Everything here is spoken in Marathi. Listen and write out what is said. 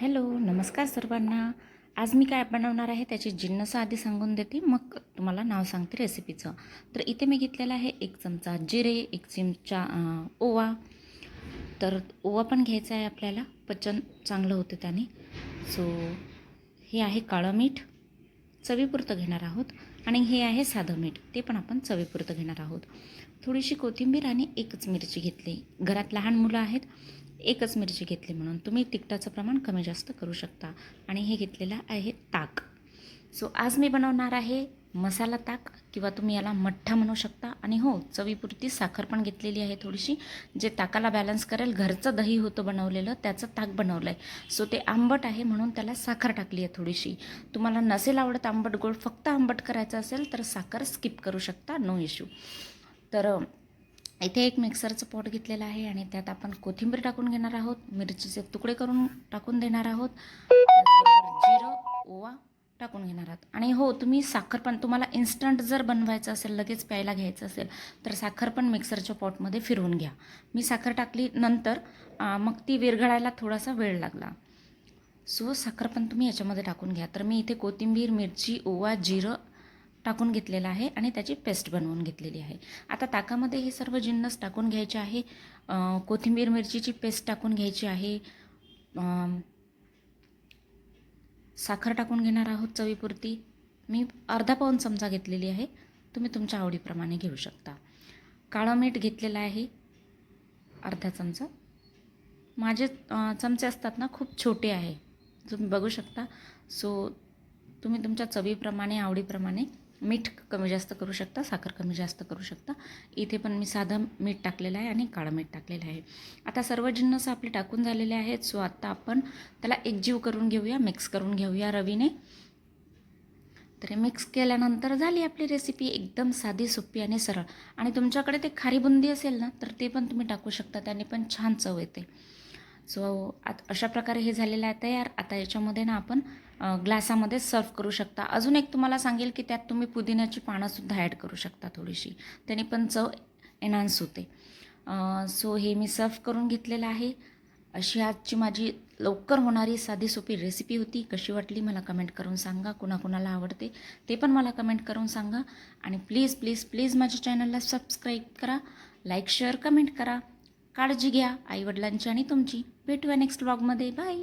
हॅलो नमस्कार सर्वांना. आज मी काय बनवणार आहे त्याची जिन्नस आधी सांगून देते. मग तुम्हाला नाव सांगते रेसिपीचं तर इथे मी घेतलेला आहे एक चमचा जिरे एक चमचा ओवा. तर ओवा पण घ्यायचा आहे आपल्याला. पचन चांगलं होतं त्याने. सो हे आहे काळं मीठ. चवीपुरतं घेणार आहोत. आणि हे आहे साधं मीठ. ते पण आपण चवीपुरतं घेणार आहोत. थोडीशी कोथिंबीर आणि एकच मिरची घेतली. घरात लहान मुलं आहेत. एकच मिरची घेतली म्हणून तुम्ही तिखटाचं प्रमाण कमी जास्त करू शकता. आणि हे घेतलेलं आहे ताक. सो आज मी बनवणार आहे मसाला ताक किंवा तुम्ही याला मठ्ठा म्हणू शकता. आणि हो चवीपुरती साखर पण घेतलेली आहे थोडीशी जे ताकाला बॅलन्स करेल घरचं दही होतं बनवलेलं त्याचं ताक बनवलं आहे सो ते आंबट आहे म्हणून त्याला साखर टाकली आहे थोडीशी. तुम्हाला नसेल आवडत आंबट गोड फक्त आंबट करायचं असेल तर साखर स्किप करू शकता नो इश्यू तर इथे एक मिक्सरचं पॉट घेतलेलं आहे आणि त्यात आपण कोथिंबीर टाकून घेणार आहोत. मिरचीचे तुकडे करून टाकून देणार आहोत. जिरं ओवा टाकून घेणार आहात. आणि हो तुम्ही साखर पण तुम्हाला इन्स्टंट जर बनवायचं असेल लगेच प्यायला घ्यायचं असेल तर साखर पण मिक्सरच्या पॉटमध्ये फिरवून घ्या. मी साखर टाकली नंतर मग ती विरघळायला थोडासा वेळ लागला. सो साखर पण तुम्ही याच्यामध्ये टाकून घ्या. तर मी इथे कोथिंबीर मिरची ओवा जिरं टाकून घेतलेला आहे आणि त्याची पेस्ट बनवून घेतलेली आहे. आता ताकामध्ये हे सर्व जिन्नस टाकून घ्यायचे आहे. कोथिंबीर मिरचीची पेस्ट टाकून घ्यायची आहे. साखर टाकून घेणार आहोत चवीपुरती. मी अर्धा पाऊन चमचा घेतलेली आहे. तुम्ही तुमच्या आवडीप्रमाणे घेऊ शकता. काळं मीठ घेतलेलं आहे. अर्धा चमचा. माझे चमचे असतात ना खूप छोटे आहे. तुम्ही बघू शकता. सो तुम्ही तुमच्या चवीप्रमाणे आवडीप्रमाणे मीठ कमी जास्त करू शकता साखर कमी जास्त करू शकता. इथे पण मी साधं मीठ टाकलेलं आहे आणि काळं मीठ टाकलेलं आहे. आता सर्व जिन्नस आपले टाकून झालेले आहेत सो आत्ता आपण त्याला एकजीव करून घेऊया मिक्स करून घेऊया रवीने. तर हे मिक्स केल्यानंतर झाली आपली रेसिपी एकदम साधी सोपी आणि सरळ. आणि तुमच्याकडे ते खारी बुंदी असेल ना तर ते पण तुम्ही टाकू शकता त्याने पण छान चव येते. सो आत अशा प्रकारे हे झालेलं आहे तयार. आता याच्यामध्ये ना आपण ग्लासामध्ये सर्व करू शकता. अजून एक तुम्हाला सांगेल की त्यात तुम्ही पुदिन्याची पानंसुद्धा ॲड करू शकता थोडीशी. त्याने पण चव एनहान्स होते. सो हे मी सर्व करून घेतलेलं आहे. अशी आजची माझी लवकर होणारी साधी सोपी रेसिपी होती. कशी वाटली मला कमेंट करून सांगा. कुणाकुणाला आवडते ते पण मला कमेंट करून सांगा. आणि प्लीज प्लीज प्लीज माझ्या चॅनलला सबस्क्राईब करा. लाईक शेअर कमेंट करा. काळजी घ्या आईवडिलांची आणि तुमची. भेटूया नेक्स्ट ब्लॉगमध्ये बाय